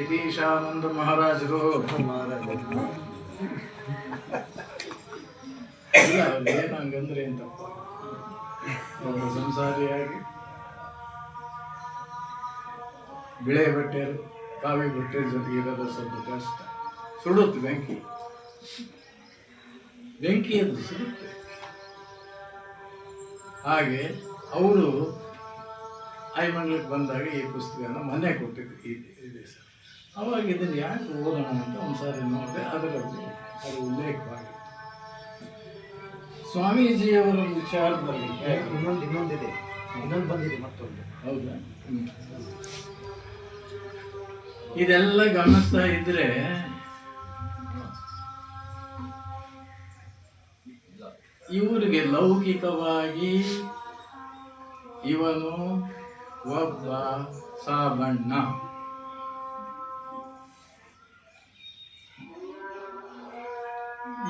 ಯತೀಶಾನಂದ ಮಹಾರಾಜರು. ಏನು ಹಂಗಂದ್ರೆ ಒಬ್ಬ ಸಂಸಾರಿಯಾಗಿ ಬಿಳೆ ಬಟ್ಟೆ, ಕಾವಿ ಬಟ್ಟೆ ಜೊತೆಗೆ ಇರೋದು ಸ್ವಲ್ಪ ಕಷ್ಟ. ಸುಡುತ್ತೆ ಬೆಂಕಿ. ಬೆಂಕಿ ಅದು ಸುಡುತ್ತೆ. ಹಾಗೆ ಅವರು ಐಮಂಗ್ಲಕ್ಕೆ ಬಂದಾಗ ಈ ಪುಸ್ತಕನ ಮನೆ ಕೊಟ್ಟಿದ್ದು ಇದೆ ಸರ್ ಅವಾಗ ಇದನ್ನು ಯಾಕೆ ಓದೋಣ ಅಂತ ಒಂದ್ಸಾರಿ ನೋಡಿದೆ ಅದರಲ್ಲಿ ಅದು ಉಲ್ಲೇಖವಾಗಿ. ಸ್ವಾಮೀಜಿಯವರ ವಿಚಾರದಲ್ಲಿ ಇನ್ನೊಂದು ಇನ್ನೊಂದಿದೆ. ಇನ್ನೊಂದು ಬಂದಿದೆ ಮತ್ತೊಂದು. ಹೌದಾ? ಇದೆಲ್ಲ ಗಮನಿಸ್ತಾ ಇದ್ರೆ ಇವರಿಗೆ ಲೌಕಿಕವಾಗಿ ಇವನು ಒಬ್ಬ ಸಾಬಣ್ಣ.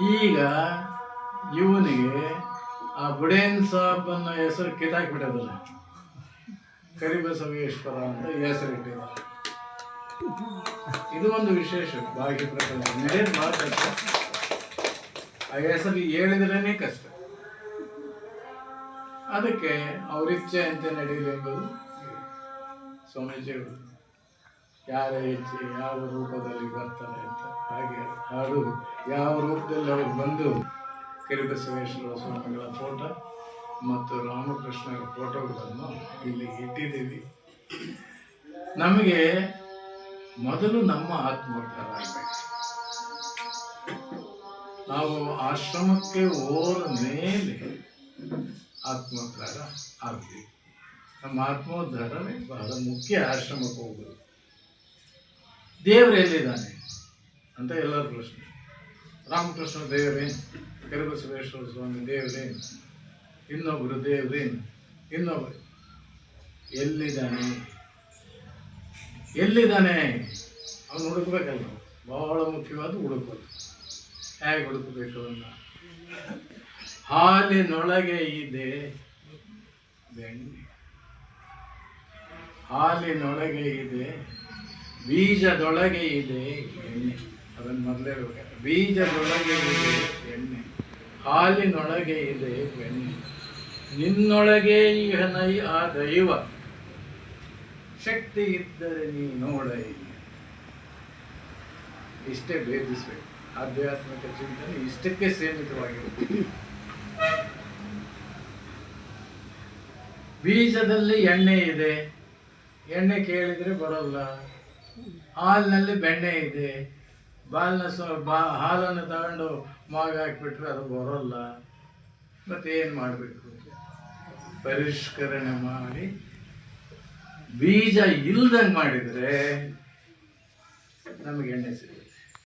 ಈಗ ಇವನಿಗೆ ಆ ಬುಡೇನ್ ಸಾಬ್ ಅನ್ನೋ ಹೆಸರು ಕಿತ್ತಾಕ್ಬಿಟ್ಟದಲ್ಲ. ಕರಿಬಸವೇಶ್ವರ ಅಂತ ಹೆಸರಿಟ್ಟಿದ್ದಾರೆ ಇದು ಒಂದು ವಿಶೇಷ ಬಾಹ್ಯ ಪ್ರಕಾರ ನಡೆಯೋದು ಭಾಳ ಆ ಹೆಸರು ಹೇಳಿದ್ರೇ ಕಷ್ಟ. ಅದಕ್ಕೆ ಅವ್ರ ಇಚ್ಛೆ ಅಂತ ನಡೆಯಲಿ ಎಂಬುದು ಸ್ವಾಮೀಜಿಗಳು ಯಾರ ಇಚ್ಛೆ ಯಾವ ರೂಪದಲ್ಲಿ ಬರ್ತಾರೆ ಅಂತ ಹಾಗೆ ಹಾಡು ಯಾವ ರೂಪದಲ್ಲಿ ಅವರು ಬಂದು ಕಿರಿಬಸವೇಶ್ವರ ಸ್ವಾಮಿಗಳ ಫೋಟೋ ಮತ್ತು ರಾಮಕೃಷ್ಣರ ಫೋಟೋಗಳನ್ನು ಇಲ್ಲಿ ಇಟ್ಟಿದ್ದೀವಿ. ನಮಗೆ ಮೊದಲು ನಮ್ಮ ಆತ್ಮೋದ್ಧಾರ ಆಗಬೇಕು. ನಾವು ಆಶ್ರಮಕ್ಕೆ ಹೋದ ಮೇಲೆ ಆತ್ಮೋದ್ಧಾರ ಆಗಬೇಕು. ನಮ್ಮ ಆತ್ಮೋದ್ಧಾರವೇ ಬಹಳ ಮುಖ್ಯ ಆಶ್ರಮಕ್ಕೆ ಹೋಗೋದು. ದೇವರು ಎಲ್ಲಿದ್ದಾನೆ? ಅಂತ ಎಲ್ಲರ ಪ್ರಶ್ನೆ. ರಾಮಕೃಷ್ಣ ದೇವರೇನು ಕರಿಬಸವೇಶ್ವರ ಸ್ವಾಮಿ ದೇವರೇನು ಇನ್ನೊಬ್ಬರು ದೇವರೇನು ಇನ್ನೊಬ್ಬರು ಎಲ್ಲಿದ್ದಾನೆ? ಎಲ್ಲಿದ್ದಾನೆ? ಅವನು ಹುಡುಕ್ಬೇಕಲ್ಲ. ಬಹಳ ಮುಖ್ಯವಾದ ಹುಡುಕೋದು ಹೇಗೆ ಹುಡುಕಬೇಕು ಅವನ್ನ ಹಾಲಿನೊಳಗೆ ಇದೆ ಬೆಣ್ಣೆ. ಹಾಲಿನೊಳಗೆ ಇದೆ, ಬೀಜದೊಳಗೆ ಇದೆ ಎಣ್ಣೆ. ಅದನ್ನು ಮೊದಲೇ. ಬೀಜದೊಳಗೆ ಇದೆ ಎಣ್ಣೆ, ಹಾಲಿನೊಳಗೆ ಇದೆ ಬೆಣ್ಣೆ ನಿನ್ನೊಳಗೆ ಈಹನೈ ಆ ದೈವ. ಶಕ್ತಿ ಇದ್ದರೆ ನೀ ನೋಡ ಇಷ್ಟೇ ಭೇದಿಸ್ಬೇಕು. ಆಧ್ಯಾತ್ಮಿಕ ಚಿಂತನೆ ಇಷ್ಟಕ್ಕೆ ಸೀಮಿತವಾಗಿರುತ್ತೆ. ಬೀಜದಲ್ಲಿ ಎಣ್ಣೆ ಇದೆ. ಎಣ್ಣೆ ಕೇಳಿದ್ರೆ ಬರೋಲ್ಲ. ಹಾಲಿನಲ್ಲಿ ಬೆಣ್ಣೆ ಇದೆ. ಬಾಲ್ನ ಸ ಬಾ ಹಾಲನ್ನು ತಗೊಂಡು ಮಾಗ ಹಾಕಿಬಿಟ್ರೆ ಅದು ಬರೋಲ್ಲ. ಮತ್ತೇನು ಮಾಡಬೇಕು? ಪರಿಷ್ಕರಣೆ ಮಾಡಿ. ಬೀಜ ಇಲ್ದಂಗೆ ಮಾಡಿದರೆ ನಮಗೆ ಎಣ್ಣೆ ಸಿಗುತ್ತೆ.